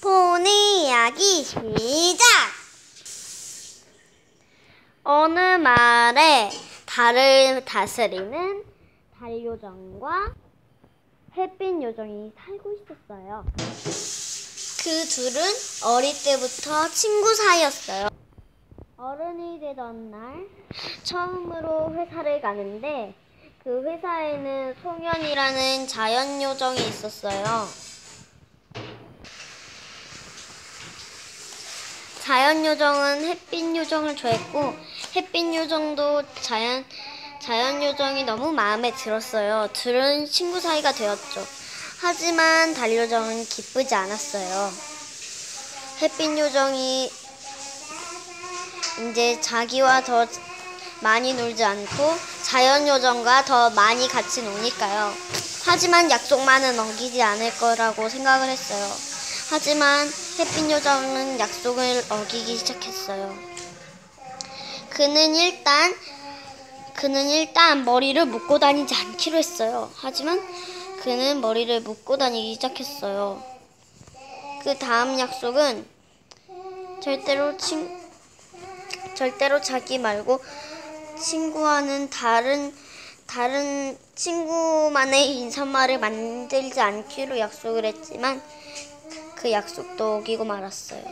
포니 이야기 시작! 어느 마을에 달을 다스리는 달 요정과 햇빛 요정이 살고 있었어요. 그 둘은 어릴 때부터 친구 사이였어요. 어른이 되던 날 처음으로 회사를 가는데 그 회사에는 송현이라는 자연 요정이 있었어요. 자연 요정은 햇빛 요정을 좋아했고 햇빛 요정도 자연 자연 요정이 너무 마음에 들었어요. 둘은 친구 사이가 되었죠. 하지만 달 요정은 기쁘지 않았어요. 햇빛 요정이 이제 자기와 더 많이 놀지 않고 자연 요정과 더 많이 같이 노니까요. 하지만 약속만은 어기지 않을 거라고 생각을 했어요. 하지만 햇빛 요정은 약속을 어기기 시작했어요. 그는 일단 그는 일단 머리를 묶고 다니지 않기로 했어요. 하지만 그는 머리를 묶고 다니기 시작했어요. 그 다음 약속은 절대로 친 절대로 자기 말고 친구와는 다른 다른 친구만의 인사말을 만들지 않기로 약속을 했지만 그 약속도 어기고 말았어요.